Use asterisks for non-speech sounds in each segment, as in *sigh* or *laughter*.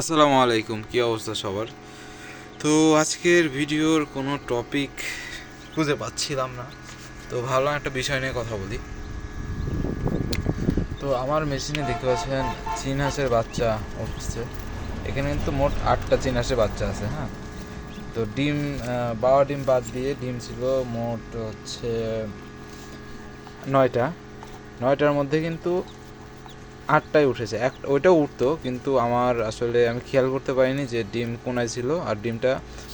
আসসালামু আলাইকুম, কী অবস্থা সবার? তো আজকের ভিডিওর কোনো টপিক খুঁজে পাচ্ছিলাম না। তো ভাবলাম একটা বিষয় নিয়ে কথা বলি। তো আমার মেশিনে দেখতে পাচ্ছেন, চীন বাচ্চা উঠছে। এখানে কিন্তু মোট আটটা চীন হাঁসের বাচ্চা আছে হ্যাঁ? তো ডিম বাবা ডিম বাদ দিয়ে ডিম ছিল মোট হচ্ছে নয়টা। নয়টার মধ্যে কিন্তু আটটায় উঠেছে। এক ওইটাও উঠতো, কিন্তু আমার আসলে আমি খেয়াল করতে পারিনি যে ডিম কোনায় ছিল। আর ডিমটা,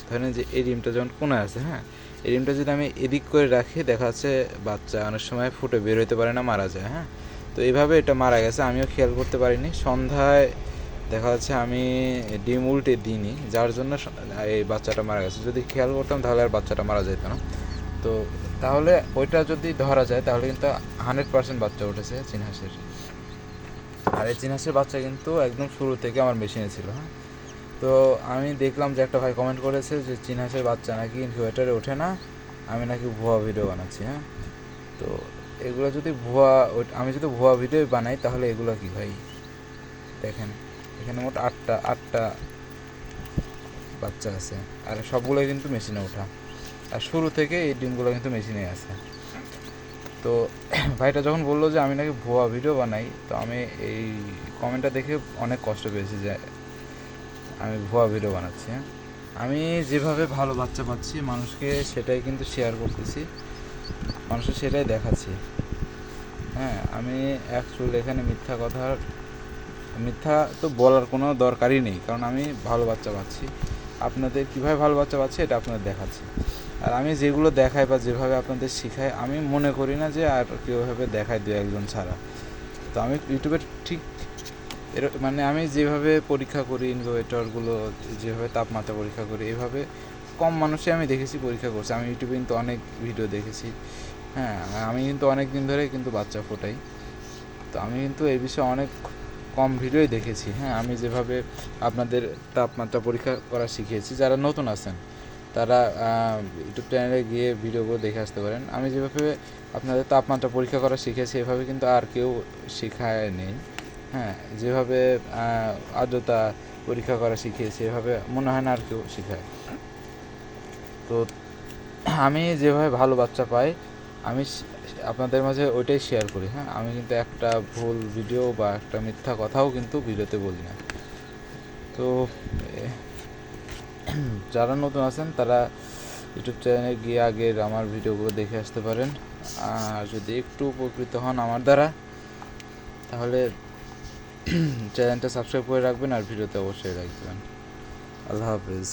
ধরেন যে এই ডিমটা যখন কোনায় আছে হ্যাঁ? এই ডিমটা যদি আমি এদিক করে রাখি, দেখা যাচ্ছে বাচ্চা অনেক সময় ফুটে বের হতে পারে না, মারা যায় হ্যাঁ? তো এইভাবে এটা মারা গেছে, আমিও খেয়াল করতে পারিনি। সন্ধ্যায় দেখা যাচ্ছে আমি ডিম উল্টে দিইনি, যার জন্য এই বাচ্চাটা মারা গেছে। যদি খেয়াল করতাম তাহলে আর বাচ্চাটা মারা যেত না। তো তাহলে ওইটা যদি ধরা যায়, তাহলে কিন্তু হান্ড্রেড পার্সেন্ট বাচ্চা উঠেছে চীন হাঁসের আর এই চিনাসের বাচ্চা কিন্তু একদম শুরু থেকে আমার মেশিনে ছিল হ্যাঁ। তো আমি দেখলাম যে একটা ভাই কমেন্ট করেছে যে চিনহাসের বাচ্চা নাকি ইনকিউবেটারে ওঠে না, আমি নাকি ভুয়া ভিডিও বানাচ্ছি হ্যাঁ। তো এগুলো যদি ভুয়া, আমি যদি ভুয়া ভিডিও বানাই তাহলে এগুলো কি ভাই? দেখেন, এখানে মোট আটটা আটটা বাচ্চা আছে, আর সবগুলোই কিন্তু মেশিনে ওঠা। আর শুরু থেকে এই ডিমগুলো কিন্তু মেশিনে আছে। তো ভাইটা যখন বলল যে আমি নাকি ভুয়া ভিডিও বানাই, তো আমি এই কমেন্টটা দেখে অনেক কষ্ট পেয়েছি যে আমি ভুয়া ভিডিও বানাচ্ছি হ্যাঁ। আমি যেভাবে ভালো বাচ্চা পাচ্ছি, মানুষকে সেটাই কিন্তু শেয়ার করতেছি মানুষের সেটাই দেখাচ্ছি। হ্যাঁ আমি অ্যাকচুয়ালি এখানে মিথ্যা কথা, মিথ্যা তো বলার কোনো দরকারই নেই, কারণ আমি ভালো বাচ্চা পাচ্ছি। আপনাদের কীভাবে ভালো বাচ্চা পাচ্ছি, এটা আপনাদের দেখাচ্ছি। আর আমি যেগুলো দেখাই বা যেভাবে আপনাদের শেখাই, আমি মনে করি না যে আর কীভাবে দেখায় দু একজন ছাড়া। তো আমি ইউটিউবে ঠিক এর মানে আমি যেভাবে পরীক্ষা করি ইনভোভেটরগুলো যেভাবে তাপমাত্রা পরীক্ষা করি, এভাবে কম মানুষই আমি দেখেছি পরীক্ষা করছে। আমি ইউটিউবে কিন্তু অনেক ভিডিও দেখেছি। হ্যাঁ আমি কিন্তু অনেক দিন ধরে কিন্তু বাচ্চা ফোটাই। তো আমি কিন্তু এই বিষয়ে অনেক কম ভিডিওই দেখেছি। হ্যাঁ আমি যেভাবে আপনাদের তাপমাত্রা পরীক্ষা করা শিখিয়েছি, যারা নতুন আছেন। তারা ইউটিউব চ্যানেলে গিয়ে ভিডিওগুলো দেখে আসতে পারেন। আমি যেভাবে আপনাদের তাপমাত্রা পরীক্ষা করা শিখেছি, এভাবে কিন্তু আর কেউ শেখায় নেই। হ্যাঁ যেভাবে আর্দ্রতা পরীক্ষা করা শিখিয়েছি, এভাবে মনে হয় না আর কেউ শেখায়। তো আমি যেভাবে ভালো বাচ্চা পাই, আমি আপনাদের মাঝে ওইটাই শেয়ার করি। হ্যাঁ আমি কিন্তু একটা ভুল ভিডিও বা একটা মিথ্যা কথাও কিন্তু ভিডিওতে বলি না। তো *clears throat* যারা নতুন আছেন, তারা ইউটিউব চ্যানেলে গিয়ে আগের আমার ভিডিওগুলো দেখে আসতে পারেন। আর যদি একটু উপকৃত হন আমার দ্বারা, তাহলে *clears throat* চ্যানেলটা সাবস্ক্রাইব করে রাখবেন আর ভিডিওতে অবশ্যই রাখবেন আল্লাহ হাফেজ।